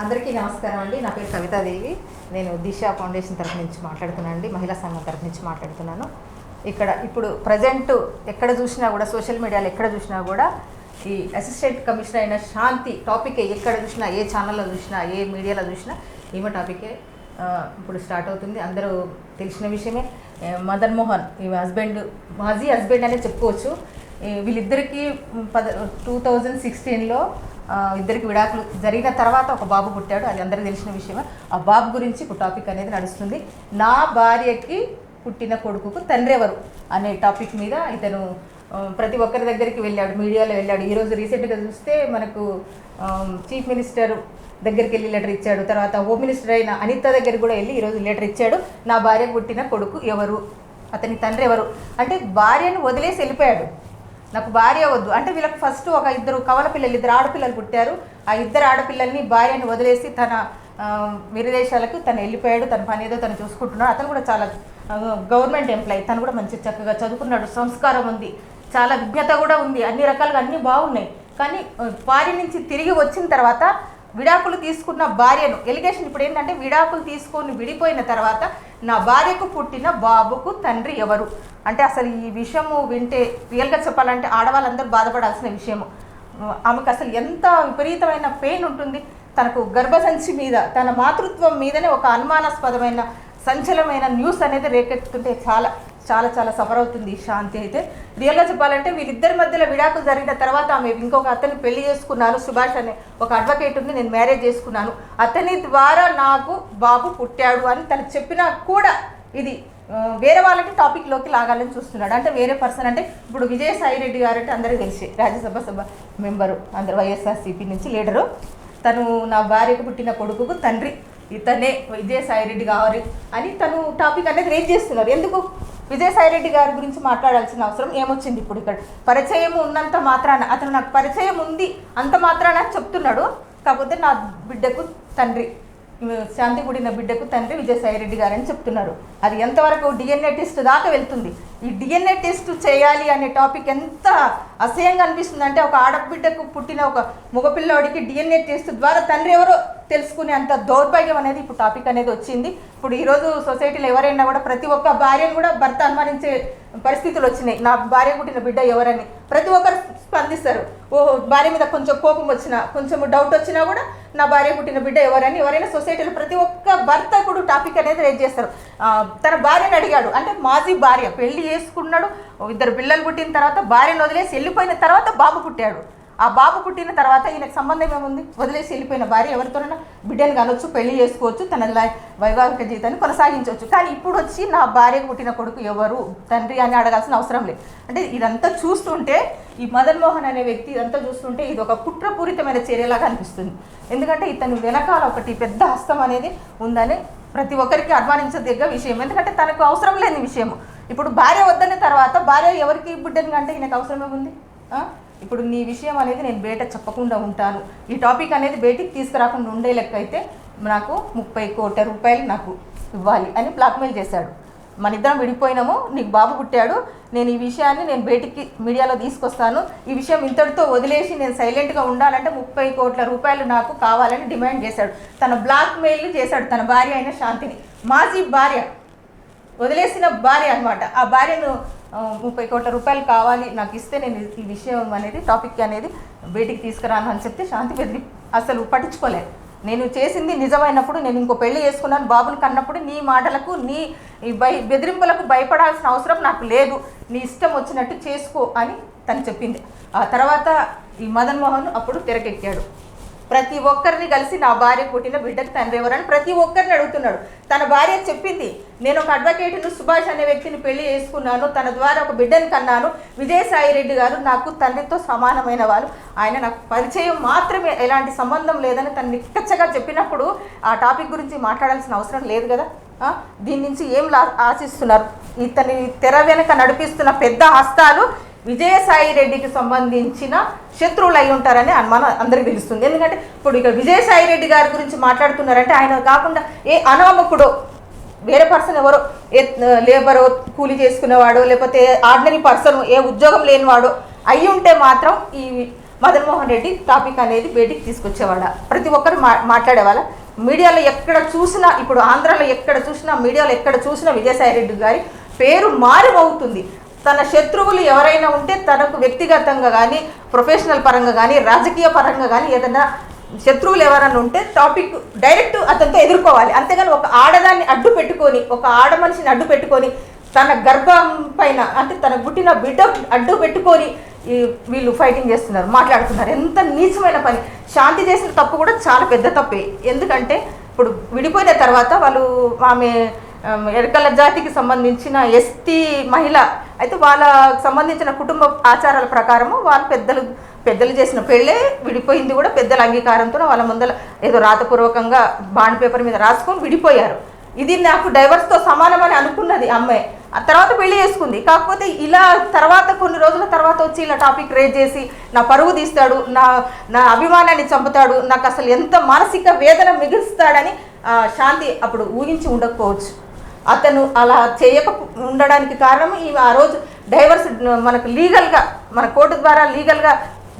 అందరికీ నమస్కారం అండి. నా పేరు కవితాదేవి. నేను దిశ ఫౌండేషన్ తరఫు నుంచి మాట్లాడుతున్నాను అండి మహిళా సంఘం తరఫు నుంచి మాట్లాడుతున్నాను. ఇక్కడ ఇప్పుడు ప్రజెంట్ ఎక్కడ చూసినా కూడా సోషల్ మీడియాలో ఎక్కడ చూసినా కూడా ఈ అసిస్టెంట్ కమిషనర్ అయిన శాంతి టాపికే ఎక్కడ చూసినా ఏ ఛానల్లో చూసినా ఏ మీడియాలో చూసినా ఈమె టాపికే ఇప్పుడు స్టార్ట్ అవుతుంది. అందరూ తెలిసిన విషయమే. మదన్ మోహన్ ఈ హస్బెండ్ మాజీ హస్బెండ్ అనే చెప్పుకోవచ్చు. వీళ్ళిద్దరికీ పద టూ థౌజండ్ సిక్స్టీన్లో ఇద్దరికి విడాకులు జరిగిన తర్వాత ఒక బాబు పుట్టాడు. అది అందరికీ తెలిసిన విషయమే. ఆ బాబు గురించి ఇప్పుడు టాపిక్ అనేది నడుస్తుంది. నా భార్యకి పుట్టిన కొడుకుకు తండ్రెవరు అనే టాపిక్ మీద ఇతను ప్రతి ఒక్కరి దగ్గరికి వెళ్ళాడు మీడియాలో వెళ్ళాడు. ఈరోజు రీసెంట్గా చూస్తే మనకు చీఫ్ మినిస్టర్ దగ్గరికి వెళ్ళి లెటర్ ఇచ్చాడు. తర్వాత హోమ్ మినిస్టర్ అయిన అనిత దగ్గరికి కూడా వెళ్ళి ఈరోజు లెటర్ ఇచ్చాడు. నా భార్య పుట్టిన కొడుకు ఎవరు? అతని తండ్రి ఎవరు? అంటే భార్యను వదిలేసి వెళ్ళిపోయాడు. నాకు భార్య వద్దు. అంటే వీళ్ళకి ఫస్ట్ ఒక ఇద్దరు కవల పిల్లలు ఇద్దరు ఆడపిల్లలు పుట్టారు. ఆ ఇద్దరు ఆడపిల్లల్ని భార్యని వదిలేసి తన ఆ, విదేశాలకు తను వెళ్ళిపోయాడు తన పని ఏదో తను చూసుకుంటున్నాడు. అతను కూడా చాలా గవర్నమెంట్ ఎంప్లాయీ. తను కూడా మంచి చక్కగా చదువుకున్నాడు సంస్కారం ఉంది. చాలా విజ్ఞత కూడా ఉంది. అన్ని రకాలుగా అన్నీ బాగున్నాయి. కానీ భార్య నుంచి తిరిగి వచ్చిన తర్వాత విడాకులు తీసుకున్న భార్యను ఎలిగేషన్ ఇప్పుడు ఏంటంటే విడాకులు తీసుకొని విడిపోయిన తర్వాత నా భార్యకు పుట్టిన బాబుకు తండ్రి ఎవరు? అంటే అసలు ఈ విషయము వింటే రియల్గా చెప్పాలంటే ఆడవాళ్ళందరూ బాధపడాల్సిన విషయము. ఆమెకు అసలు ఎంత విపరీతమైన పెయిన్ ఉంటుంది. తనకు గర్భసంచి మీద తన మాతృత్వం మీదనే ఒక అనుమానాస్పదమైన సంచలమైన న్యూస్ అనేది రేకెత్తుంటే చాలా చాలా చాలా సఫర్ అవుతుంది శాంతి అయితే. రియల్గా చెప్పాలంటే వీళ్ళిద్దరి మధ్యలో విడాకులు జరిగిన తర్వాత ఆమె ఇంకొక అతన్ని పెళ్ళి చేసుకున్నాను సుభాష్ అనే ఒక అడ్వకేట్ ఉంది నేను మ్యారేజ్ చేసుకున్నాను. అతని ద్వారా నాకు బాబు పుట్టాడు అని తను చెప్పినా కూడా ఇది వేరే వాళ్ళకి టాపిక్లోకి లాగాలని చూస్తున్నాడు. అంటే వేరే పర్సన్ అంటే ఇప్పుడు విజయసాయి రెడ్డి గారు అంటే అందరికీ తెలిసి రాజ్యసభ సభ మెంబరు అందరు వైఎస్ఆర్సీపీ నుంచి లీడరు. తను నా భార్యకు పుట్టిన కొడుకుకు తండ్రి ఇతనే విజయసాయి రెడ్డి కావాలి అని తను టాపిక్ అనేది రేజ్ చేస్తున్నారు. ఎందుకు? విజయసాయిరెడ్డి గారి గురించి మాట్లాడాల్సిన అవసరం ఏమొచ్చింది ఇప్పుడు ఇక్కడ? పరిచయం ఉన్నంత మాత్రాన అతను నాకు పరిచయం ఉంది అంత మాత్రాన చెప్తున్నాడు. కాకపోతే నా బిడ్డకు తండ్రి. శాంతి కూడిన బిడ్డకు తండ్రి విజయసాయి రెడ్డి గారని చెప్తున్నారు. అది ఎంతవరకు డిఎన్ఏ టెస్ట్ దాకా వెళ్తుంది? ఈ డిఎన్ఏ టెస్ట్ చేయాలి అనే టాపిక్ ఎంత అసహ్యంగా అనిపిస్తుంది అంటే ఒక ఆడబిడ్డకు పుట్టిన ఒక మగపిల్లవాడికి డిఎన్ఏ టెస్ట్ ద్వారా తండ్రి ఎవరో తెలుసుకునే అంత దౌర్భాగ్యం అనేది ఇప్పుడు టాపిక్ అనేది వచ్చింది. ఇప్పుడు ఈరోజు సొసైటీలో ఎవరైనా కూడా ప్రతి ఒక్క భార్యను కూడా భర్త అనుమానించే పరిస్థితులు వచ్చినాయి. నా భార్య పుట్టిన బిడ్డ ఎవరని. ప్రతి ఒక్కరు స్పందిస్తారు. ఓ భార్య మీద కొంచెం కోపం వచ్చినా కొంచెం డౌట్ వచ్చినా కూడా నా భార్య పుట్టిన బిడ్డ ఎవరని ఎవరైనా సొసైటీలో ప్రతి ఒక్క భర్త కూడా టాపిక్ అనేది రేజ్ చేస్తారు. తన భార్యను అడిగాడు. అంటే మాజీ భార్య పెళ్ళి చేసుకున్నాడు ఇద్దరు పిల్లలు పుట్టిన తర్వాత భార్యను వదిలేసి వెళ్ళిపోయిన తర్వాత బాబు పుట్టాడు. ఆ బాబు పుట్టిన తర్వాత ఈయనకు సంబంధం ఏముంది? వదిలేసి వెళ్ళిపోయిన భార్య ఎవరితోనైనా బిడ్డను కనొచ్చు పెళ్ళి చేసుకోవచ్చు తన వైవాహిక జీవితాన్ని కొనసాగించవచ్చు. కానీ ఇప్పుడు వచ్చి నా భార్యకు పుట్టిన కొడుకు ఎవరు? తండ్రి అని అడగాల్సిన అవసరం లేదు. అంటే ఇదంతా చూస్తుంటే ఈ మదన్ మోహన్ అనే వ్యక్తి ఇదంతా చూస్తుంటే ఇది ఒక కుట్రపూరితమైన చర్యలాగా అనిపిస్తుంది. ఎందుకంటే ఇతను వెనకాల ఒకటి పెద్ద హస్తం అనేది ఉందని ప్రతి ఒక్కరికి అనుమానించదగ్గ విషయం. ఎందుకంటే తనకు అవసరం లేని విషయం ఇప్పుడు భార్య వద్దన్న తర్వాత భార్య ఎవరికి బిడ్డని కంటే ఈయనకు అవసరమే ఉంది ఇప్పుడు నీ విషయం అనేది నేను బయట చెప్పకుండా ఉంటాను. ఈ టాపిక్ అనేది బయటికి తీసుకురాకుండా ఉండే లెక్క అయితే నాకు ముప్పై కోట్ల రూపాయలు నాకు ఇవ్వాలి అని బ్లాక్మెయిల్ చేశాడు. మన ఇద్దరం విడిపోయినాము నీకు బాబు పుట్టాడు నేను ఈ విషయాన్ని నేను బయటికి మీడియాలో తీసుకొస్తాను. ఈ విషయం ఇంతటితో వదిలేసి నేను సైలెంట్గా ఉండాలంటే ముప్పై కోట్ల రూపాయలు నాకు కావాలని డిమాండ్ చేశాడు. తన బ్లాక్మెయిల్ చేశాడు తన భార్య అయిన శాంతిని. మాజీ భార్య వదిలేసిన భార్య అనమాట ఆ భార్యను ముప్పై కోట్ల రూపాయలు కావాలి నాకు ఇస్తే నేను ఈ విషయం అనేది టాపిక్ అనేది బయటికి తీసుకురాను అని చెప్తే శాంతి బెదిరి అసలు పట్టించుకోలేదు నేను చేసింది నిజమైనప్పుడు నేను ఇంకో పెళ్ళి చేసుకున్నాను బాబుని కన్నప్పుడు నీ మాటలకు నీ భయ బెదిరింపులకు భయపడాల్సిన అవసరం నాకు లేదు. నీ ఇష్టం వచ్చినట్టు చేసుకో అని తను చెప్పింది. ఆ తర్వాత ఈ మదన్ మోహన్ అప్పుడు తెరకెక్కాడు. ప్రతి ఒక్కరిని కలిసి నా భార్య పుట్టిన బిడ్డకు తండ్రి ఎవరని ప్రతి ఒక్కరిని అడుగుతున్నాడు. తన భార్య చెప్పింది నేను ఒక అడ్వకేట్ను సుభాష్ అనే వ్యక్తిని పెళ్ళి చేసుకున్నాను. తన ద్వారా ఒక బిడ్డని కన్నాను. విజయసాయి రెడ్డి గారు నాకు తండ్రితో సమానమైన వారు. ఆయన నాకు పరిచయం మాత్రమే. ఎలాంటి సంబంధం లేదని తను నిక్కచ్చగా చెప్పినప్పుడు ఆ టాపిక్ గురించి మాట్లాడాల్సిన అవసరం లేదు కదా? దీని నుంచి ఏం లా- ఆశిస్తున్నారు? ఇతని తెర వెనక నడిపిస్తున్న పెద్ద హస్తాలు విజయసాయి రెడ్డికి సంబంధించిన శత్రువులు అయి ఉంటారని అనుమానం అందరికీ తెలుస్తుంది. ఎందుకంటే ఇప్పుడు ఇక్కడ విజయసాయి రెడ్డి గారి గురించి మాట్లాడుతున్నారంటే ఆయన కాకుండా ఏ అనామకుడో వేరే పర్సన్ ఎవరో ఏ లేబరో కూలి చేసుకునేవాడో లేకపోతే ఆర్డినరీ పర్సన్ ఏ ఉద్యోగం లేనివాడో అయి ఉంటే మాత్రం ఈ మదన్మోహన్ రెడ్డి టాపిక్ అనేది బయటికి తీసుకొచ్చేవాడ. ప్రతి ఒక్కరు మా మాట్లాడేవాళ్ళ. మీడియాలో ఎక్కడ చూసినా ఇప్పుడు ఆంధ్రాలో ఎక్కడ చూసినా మీడియాలో ఎక్కడ చూసినా విజయసాయి రెడ్డి గారి పేరు మారుమవుతుంది. తన శత్రువులు ఎవరైనా ఉంటే తనకు వ్యక్తిగతంగా కానీ ప్రొఫెషనల్ పరంగా కానీ రాజకీయ పరంగా కానీ ఏదైనా శత్రువులు ఎవరైనా ఉంటే టాపిక్ డైరెక్ట్ అతనితో ఎదుర్కోవాలి. అంతేగాని ఒక ఆడదాన్ని అడ్డు పెట్టుకొని ఒక ఆడ మనిషిని అడ్డు పెట్టుకొని తన గర్భం పైన అంటే తన పుట్టిన బిడ్డ అడ్డు పెట్టుకొని వీళ్ళు ఫైటింగ్ చేస్తున్నారు మాట్లాడుతున్నారు. ఎంత నీచమైన పని. శాంతి చేసిన తప్పు కూడా చాలా పెద్ద తప్పే. ఎందుకంటే ఇప్పుడు విడిపోయిన తర్వాత వాళ్ళు ఆమె ఎరకల జాతికి సంబంధించిన ఎస్టీ మహిళ అయితే వాళ్ళ సంబంధించిన కుటుంబ ఆచారాల ప్రకారము వాళ్ళ పెద్దలు పెద్దలు చేసిన పెళ్ళే విడిపోయింది కూడా పెద్దల అంగీకారంతో వాళ్ళ ముందర ఏదో రాతపూర్వకంగా బాండ్ పేపర్ మీద రాసుకొని విడిపోయారు. ఇది నాకు డైవర్స్తో సమానమని అనుకున్నది అమ్మాయి ఆ తర్వాత పెళ్ళి చేసుకుంది. కాకపోతే ఇలా తర్వాత కొన్ని రోజుల తర్వాత వచ్చి ఇలా టాపిక్ రేజ్ చేసి నా పరువు తీస్తాడు నా నా అభిమానాన్ని చంపుతాడు నాకు అసలు ఎంత మానసిక వేదన మిగులుస్తాడని శాంతి అప్పుడు ఊహించి ఉండకపోవచ్చు. అతను అలా చేయక ఉండడానికి కారణం ఈ ఆ రోజు డైవర్స్ మనకు లీగల్గా మన కోర్టు ద్వారా లీగల్గా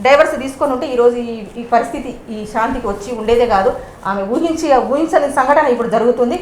డైవర్స్ తీసుకొని ఉంటే ఈరోజు ఈ ఈ పరిస్థితి ఈ శాంతికి వచ్చి ఉండేదే కాదు. ఆమె ఊహించి ఊహించని సంఘటన ఇప్పుడు జరుగుతుంది.